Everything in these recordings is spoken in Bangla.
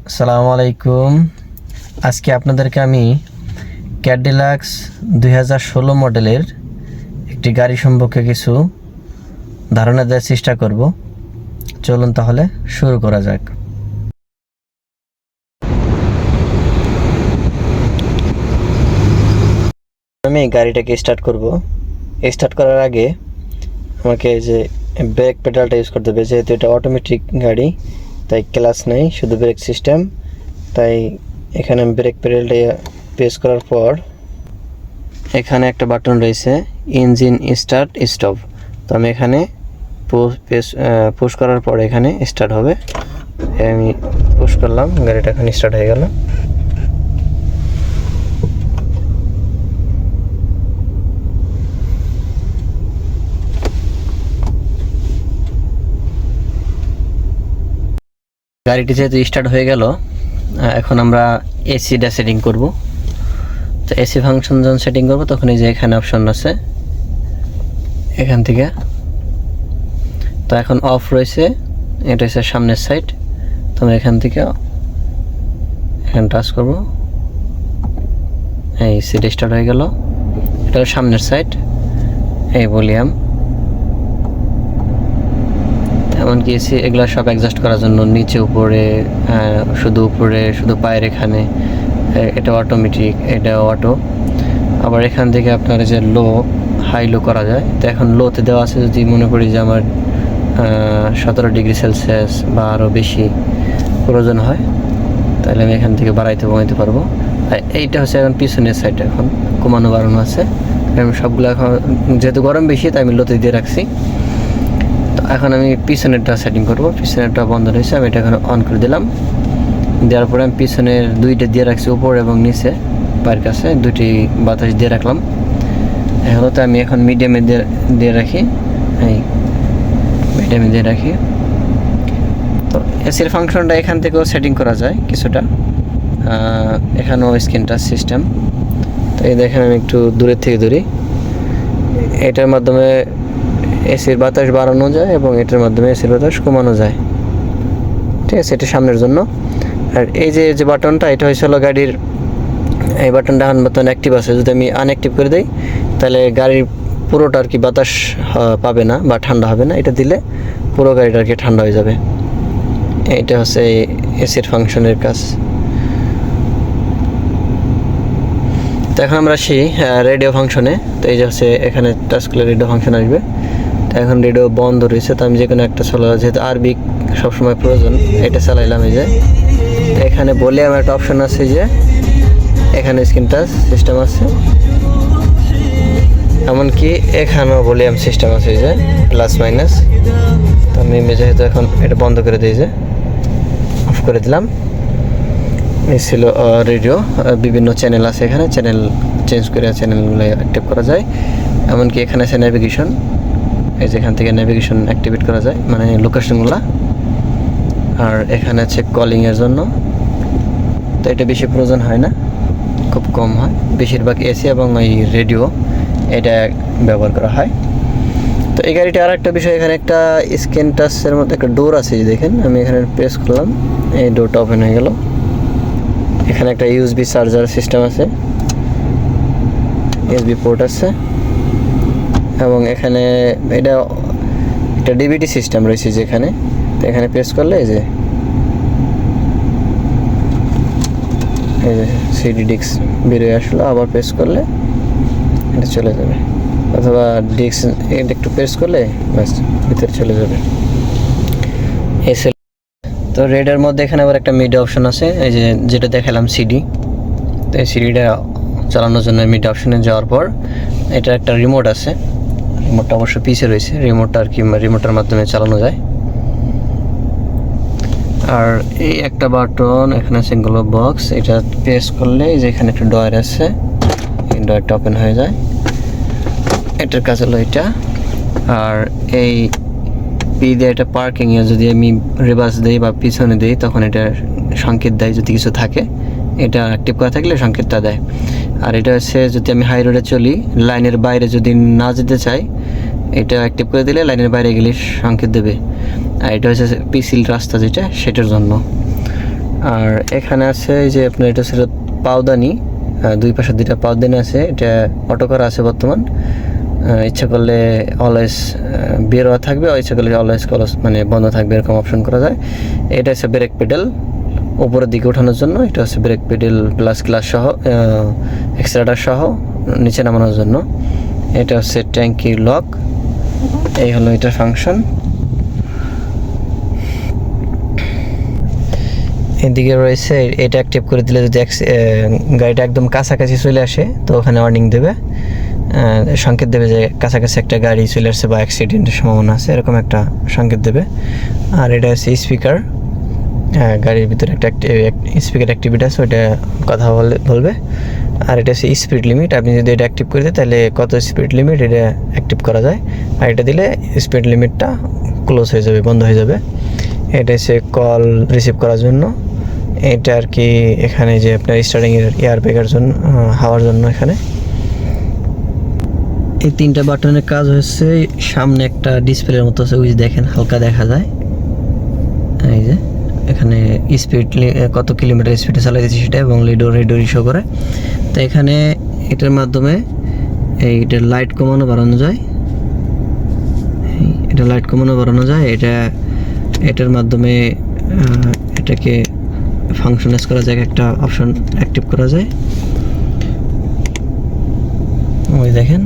আসসালামু আলাইকুম আজকে আপনাদেরকে আমি ক্যাডিলাক্স দুই হাজার ষোলো মডেলের একটি গাড়ি সম্পর্কে কিছু ধারণা দেওয়ার চেষ্টা করব। চলুন তাহলে শুরু করা যাক। আমি গাড়িটাকে স্টার্ট করব। স্টার্ট করার আগে আমাকে যে ব্রেক পেডালটা ইউজ করতে হবে, যেহেতু এটা অটোমেটিক গাড়ি তাই ক্লাস নেই, শুধু ব্রেক সিস্টেম তাই এখানে আমি ব্রেক পেডালটা প্রেস করার পর এখানে একটা বাটন রয়েছে ইঞ্জিন স্টার্ট স্টপ তো আমি এখানে পুশ করার পর এখানে স্টার্ট হবে। আমি পুশ করলাম, গাড়িটা এখন স্টার্ট হয়ে গেল। গাড়িটি যেহেতু স্টার্ট হয়ে গেল এখন আমরা এসিটা সেটিং করব। তো এসি ফাংশন যখন সেটিং করব, তখন এই যে এখানে অপশন আছে। এখান থেকে। তো এখন অফ রয়েছে, এটা হচ্ছে সামনের সাইড তো আমরা এখান থেকে এখানে টাচ করব। এই সিটি স্টার্ট হয়ে গেল। এটা সামনের সাইড এই ভলিউম। এমনকি এগুলো সব অ্যাডজাস্ট করার জন্য নিচে উপরে শুধু উপরে, শুধু পায়ের এখানে এটা অটোমেটিক এটা অটো আবার এখান থেকে আপনার যে লো হাই লো করা যায়। তো এখন লোতে দেওয়া আছে যদি মনে করি যে আমার সতেরো ডিগ্রি সেলসিয়াস বা আরও বেশি প্রয়োজন হয়, তাহলে আমি এখান থেকে বাড়াইতে কমাইতে পারব। আর এইটা হচ্ছে এখন পিছনের সাইড এখন, কমানো বাড়ানো আছে। আমি সবগুলো এখন, যেহেতু গরম বেশি, তাই আমি লোতে দিয়ে রাখছি। এখন আমি পিছনেরটা সেটিং করব। পিছনেরটা বন্ধ রয়েছে, আমি এটা এখন অন করে দিলাম। দেওয়ার পরে আমি পিছনের দুইটা দিয়ে রাখছি উপর এবং নিচে, পায়ের কাছে, দুটি বাতাস দিয়ে রাখলাম। এখন তো আমি এখন মিডিয়ামে দিয়ে দিয়ে রাখি। এই মিডিয়ামে দিয়ে রাখি। তো এসির ফাংশনটা এখান থেকেও সেটিং করা যায় কিছুটা। এখানেও স্ক্রিন টাচ সিস্টেম তো এই দেখেন আমি একটু দূরের থেকে ধরি। এটার মাধ্যমে এসির বাতাস বাড়ানো যায় এবং এটার মাধ্যমে এসির বাতাস কমানো যায়। ঠিক আছে, এটা সামনের জন্য। আর এই যে যে বাটনটা, এটা হয়েছে হলো গাড়ির, এই বাটনটা এখন বর্তমানে অ্যাক্টিভ আছে। যদি আমি আনঅ্যাক্টিভ করে দিই, তাহলে গাড়ির পুরোটা আর কি বাতাস পাবে না বা ঠান্ডা হবে না। এটা দিলে পুরো গাড়িটা আর কি ঠান্ডা হয়ে যাবে। এইটা হচ্ছে এসির ফাংশনের কাজ। তো এখন আমরা আসি রেডিও ফাংশনে তো এই যে হচ্ছে এখানে টাচ করলে রেডিও ফাংশন আসবে। এখন রেডিও বন্ধ রয়েছে, তো আমি যে কোনো একটা চালা যেহেতু আরবি সবসময় প্রয়োজন, এটা চালাইলাম এই যে। এখানে বলে আমার একটা অপশন আছে যে, এখানে স্ক্রিন টাচ সিস্টেম আছে। এমনকি এখানেও ভলিউম সিস্টেম আছে যে প্লাস মাইনাস তো আমি যেহেতু এখন এটা বন্ধ করে দিই যে অফ করে দিলাম। এই ছিল রেডিও বিভিন্ন চ্যানেল আছে এখানে চ্যানেল চেঞ্জ করে চ্যানেলগুলো অ্যাক্টিভ করা যায়। এমনকি এখানে আছে নেভিগেশন এই যে এখান থেকে নেভিগেশন অ্যাক্টিভেট করা যায় মানে লোকেশনগুলো আর এখানে আছে কলিংয়ের জন্য। তো এটা বেশি প্রয়োজন হয় না, খুব কম হয়। বেশিরভাগ এসি এবং এই রেডিও এটা ব্যবহার করা হয়। তো এই গাড়িটা আর একটা বিষয়, এখানে একটা স্ক্যান টাচের মতো একটা ডোর আছে যে দেখেন, আমি এখানে প্রেস করলাম, এই ডোরটা ওপেন হয়ে গেল। এখানে একটা ইউএসবি চার্জার সিস্টেম আছে। ইউএসবি পোর্ট আছে। এবং এখানে এটা, একটা ডিভিডি সিস্টেম রয়েছে যেখানে, তো এখানে প্রেস করলে এই যে এই যে সিডি ডিস্ক বেরিয়ে আসলো, আবার প্রেস করলে এটা চলে যাবে। অথবা ডিস্ক এটা একটু প্রেস করলে ব্যাস, ভিতরে চলে যাবে। এসে তো রেডের মধ্যে এখানে আবার একটা মিড অপশন আছে, এই যে যেটা দেখালাম সিডি তো এই সিডিটা চালানোর জন্য মিড অপশনে যাওয়ার পর, এটা একটা রিমোট আছে। রিমোটটা অবশ্য পিছে রয়েছে। রিমোটটা আর কি রিমোটের মাধ্যমে চালানো যায়। আর এই একটা বাটন এখানে আছে গ্লো বক্স এটা প্রেস করলে যে এখানে একটা ডয়ার আছে, এই ডয়ারটা ওপেন হয়ে যায়। এটার কাজ হলো এটা। আর এই পি দিয়ে এটা পার্কিংয়ে যদি আমি রিভার্স দিই বা পিছনে দিই, তখন এটা সংকেত দেয় যদি কিছু থাকে। এটা অ্যাক্টিভ করা থাকলে সংকেতটা দেয়। আর এটা হচ্ছে যদি আমি হাই রোডে চলি লাইনের বাইরে যদি না যেতে চাই, এটা অ্যাক্টিভ করে দিলে লাইনের বাইরে গেলে সংকেত দেবে। আর এটা হচ্ছে পিসিল রাস্তা যেটা, সেটার জন্য। আর এখানে আছে এই যে আপনার এটা ছিল পাওদানি। দুই পাশে দুইটা পাওদানি আছে, এটা অটো করা আছে বর্তমান। ইচ্ছা করলে অলওয়েজ বের হওয়া থাকবে ইচ্ছা করলে অলওয়েজ কলস মানে বন্ধ থাকবে, এরকম অপশন করা যায়। এটা হচ্ছে ব্রেক পেডেল উপরের দিকে ওঠানোর জন্য, এটা হচ্ছে ব্রেক পেডেল প্লাস ক্লাস সহ এক্সট্রাটার সহ নিচে নামানোর জন্য। এটা হচ্ছে ট্যাঙ্কির লক এই হলো এটার ফাংশন এদিকে রয়েছে, এটা অ্যাক্টিভ করে দিলে যদি গাড়িটা একদম কাছাকাছি চলে আসে, তো ওখানে ওয়ার্নিং দেবে। সংকেত দেবে যে কাছাকাছি একটা গাড়ি চলে আসছে বা অ্যাক্সিডেন্টের সম্ভাবনা আছে, এরকম একটা সংকেত দেবে। আর এটা হচ্ছে স্পিকার গাড়ির ভিতরে একটা স্পিকার অ্যাক্টিভিটি আছে, ওইটা কথা বলে বলবে। আর এটা হচ্ছে স্পিড লিমিট আপনি যদি এটা অ্যাক্টিভ করে দেন, তাহলে কত স্পিড লিমিট এটা অ্যাক্টিভ করা যায়? আর এটা দিলে স্পিড লিমিটটা ক্লোজ হয়ে যাবে, বন্ধ হয়ে যাবে। এটা হচ্ছে কল রিসিভ করার জন্য। এটা আর কি এখানে যে আপনার স্টার্টিংয়ের এয়ার ব্যাগের জন্য হাওয়ার জন্য এখানে। এই তিনটা বাটনের কাজ হচ্ছে, সামনে একটা ডিসপ্লের মতো আছে, ওই দেখেন, হালকা দেখা যায়। এই যে। এখানে স্পিড কত কিলোমিটার স্পিডে চালাইতেছি সেটা এবং লিডো রেডো শো করে। তো এখানে এটার মাধ্যমে এই এটার লাইট কমানো বাড়ানো যায়। এটা লাইট কমানো বাড়ানো যায়। এটা, এটার মাধ্যমে এটাকে ফাংশনাইজ করা যায়, একটা অপশন অ্যাক্টিভ করা যায়। ওই দেখেন।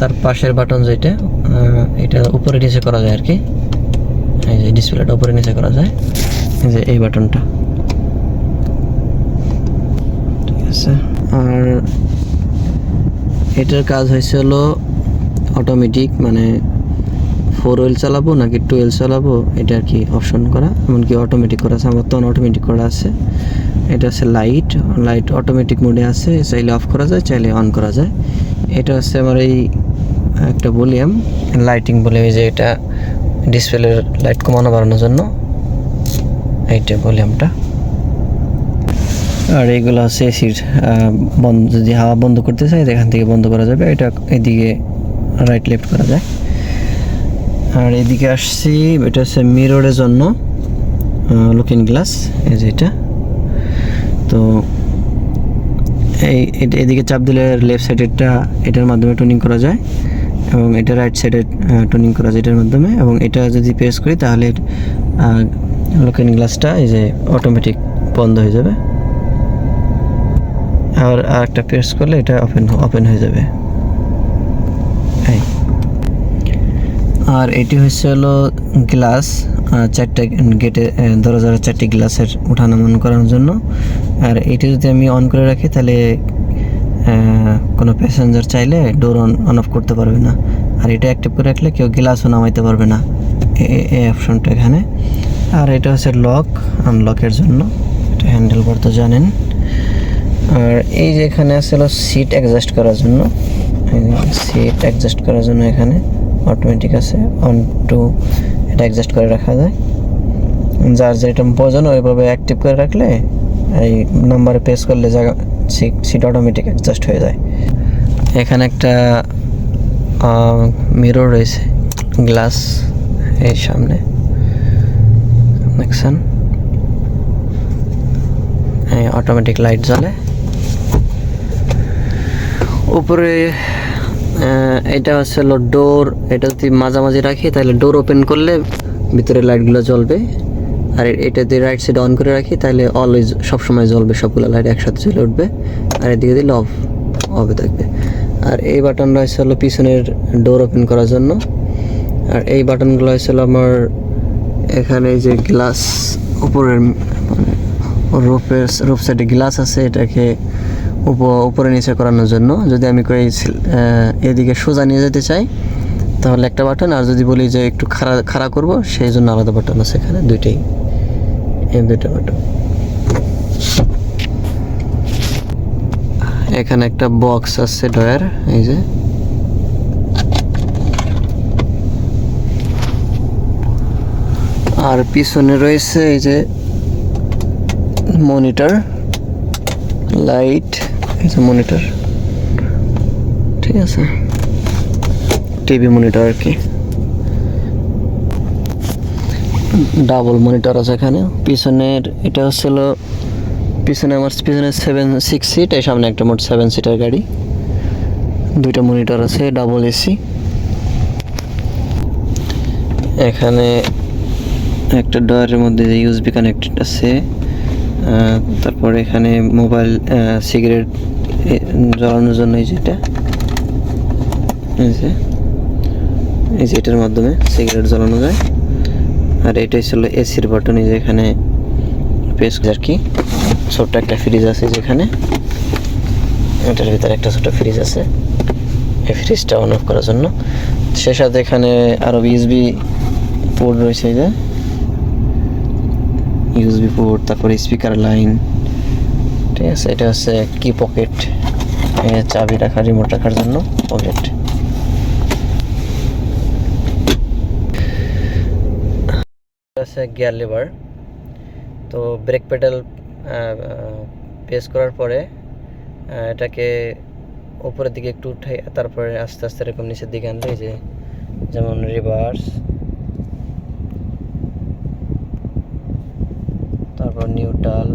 তার পাশের বাটন যেটা এটা উপরে নিচে করা যায় আর কি। এই যে ডিসপ্লেটা উপরে নিচে করা যায়। এই যে এই বাটনটা। ঠিক আছে। আর এটার কাজ হয়েছে হলো অটোমেটিক মানে ফোর হুইল চালাবো নাকি টু হুইল চালাবো, এটা আর কি অপশন করা। এমনকি অটোমেটিক করা আছে, আমার বর্তমানে অটোমেটিক করা আছে। এটা হচ্ছে লাইট লাইট অটোমেটিক মোডে আছে, চাইলে অফ করা যায়, চাইলে অন করা যায়। এটা হচ্ছে আমার এই একটা ভলিউম লাইটিং এই যে এটা ডিসপ্লের লাইট কমানো বাড়ানোর জন্য। এইটা ভলিউমটা আর এইগুলো হচ্ছে এসির বন্ধ, যদি হাওয়া বন্ধ করতে চাই এখান থেকে বন্ধ করা যাবে। এটা এদিকে রাইট লেফট করা যায়। আর এদিকে আসছি, এটা হচ্ছে মিররের জন্য লুকিং গ্লাস এই যে এটা। তো এই এদিকে চাপ দিলে লেফট সাইডেরটা এটার মাধ্যমে টোনিং করা যায়। এবং এটা রাইট সাইডে টোনিং করা যায় এটার মাধ্যমে এবং এটা যদি প্রেস করি তাহলে লুকিং গ্লাসটা এই যে অটোমেটিক বন্ধ হয়ে যাবে। আর একটা প্রেস করলে এটা ওপেন ওপেন হয়ে যাবে। আর এটি হচ্ছে হলো গ্লাস চারটে গেটে দরজার চারটি গ্লাসের উঠানামন করার জন্য। আর এটি যদি আমি অন করে রাখি তাহলে কোনো প্যাসেঞ্জার চাইলে ডোর অন অন অফ করতে পারবে না। আর এটা অ্যাক্টিভ করে রাখলে কেউ গ্লাসও নামাইতে পারবে না। এই অপশনটা এখানে। আর এটা হচ্ছে লক আনলকের জন্য। এটা হ্যান্ডেল করতে জানেন। আর এই যে এখানে আছে হলো সিট অ্যাডজাস্ট করার জন্য। সিট অ্যাডজাস্ট করার জন্য এখানে অটোমেটিক আছে। অন টু এটা অ্যাডজাস্ট করে রাখা যায়। যার যেটা প্রয়োজন ওইভাবে অ্যাক্টিভ করে রাখলে এই নাম্বারে প্রেস করলে জায়গা সিট অটোমেটিক অ্যাডজাস্ট হয়ে যায়। এখানে একটা মিরর রয়েছে গ্লাস এর সামনে। দেখছেন? অটোমেটিক লাইট জ্বলে। উপরে এটা হচ্ছে ডোর এটা যদি মাঝামাঝি রাখি, তাহলে ডোর ওপেন করলে ভিতরে লাইটগুলো জ্বলবে। আর এটা যদি রাইট সাইড অন করে রাখি, তাহলে অলওয়েজ সবসময় জ্বলবে, সবগুলো লাইট একসাথে জ্বলে উঠবে। আর এদিকে দিলে অফ অফে থাকবে। আর এই বাটনটা হচ্ছে হলো পিছনের ডোর ওপেন করার জন্য। আর এই বাটনগুলো হয়েছিল আমার এখানে যে গ্লাস উপরের মানে রূপের, রূপ সাইডে গ্লাস আছে, এটাকে উপ- উপরে নিচে করানোর জন্য। যদি আমি কই এদিকে সোজা নিয়ে যেতে চাই, তাহলে একটা বাটন আর যদি বলি যে একটু খাড়া খাড়া করব, সেই জন্য আলাদা বাটন আছে এখানে, দুইটাই। এখানে একটা বক্স আছে ডয়ার এই যে। আর পিছনে রয়েছে এই যে মনিটর, লাইট, এই যে মনিটর। ঠিক আছে। টিভি মনিটর আর কি। ডাবল মনিটর আছে এখানে। পিছনের এটা হচ্ছিল পিছনে আমার পিছনে সেভেন সিক্স সিট এই সামনে একটা মোট সেভেন সিটার গাড়ি। দুইটা মনিটর আছে ডাবল এসি এখানে একটা ডয়ারের মধ্যে যে ইউএসবি কানেক্টেড আছে তারপর এখানে মোবাইল সিগারেট জ্বালানোর জন্য এই যেটা, এই যে এটার মাধ্যমে সিগারেট জ্বালানো যায়। আর এটাই ছিল এসির বাটন এই যে এখানে পেস আর কি ছোট্ট একটা ফ্রিজ আছে যেখানে। এটার ভিতরে একটা ছোট ফ্রিজ আছে। এই ফ্রিজটা অন অফ করার জন্য। সে সাথে এখানে আরও ইউএসবি পোর্ট রয়েছে এই যে। ইউএসবি পোর্ট তারপরে স্পিকার লাইন ঠিক আছে? এটা হচ্ছে কি পকেট চাবি রাখার রিমোট রাখার জন্য পকেট আছে গিয়ার লিভার। তো ব্রেক পেডাল প্রেস করার পরে এটাকে উপরের দিকে একটু উঠে তারপরে আস্তে আস্তে এরকম নিচের দিকে আনলে যে, যেমন রিভার্স। তারপর নিউট্রাল,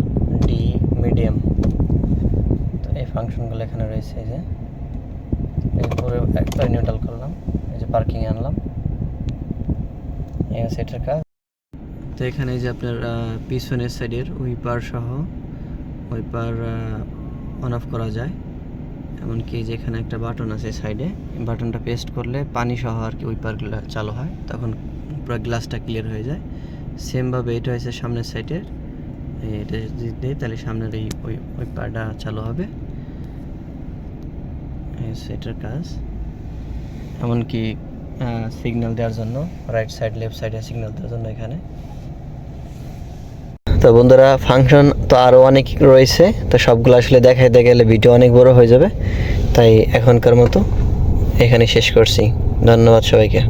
ডি, মিডিয়াম। তো এই ফাংশনগুলো এখানে রয়েছে যে। এরপরে একবার নিউট্রাল করলাম, এই যে পার্কিংয়ে আনলাম। এই হচ্ছে এটার কাজ। তো এখানে যে আপনার পিছনের সাইডের উইপার সহ উইপার অন অফ করা যায়। এমনকি এই যে এখানে একটা বাটন আছে সাইডে বাটনটা পেস্ট করলে পানি সহ আর কি উইপারগুলো চালু হয়, তখন পুরো গ্লাসটা ক্লিয়ার হয়ে যায়। সেমভাবে এটা হয়েছে সামনের সাইডের এটা যদি দিই তাহলে সামনের এই, ওই উইপারটা চালু হবে। এটার কাজ। এমনকি সিগন্যাল দেওয়ার জন্য রাইট সাইড লেফট সাইডে সিগন্যাল দেওয়ার জন্য এখানে। তো বন্ধুরা ফাংশন তো আরও অনেক রয়েছে, তো সবগুলো আসলে দেখাইতে গেলে ভিডিও অনেক বড় হয়ে যাবে। তাই এখনকার মতো এখানে শেষ করছি। ধন্যবাদ সবাইকে।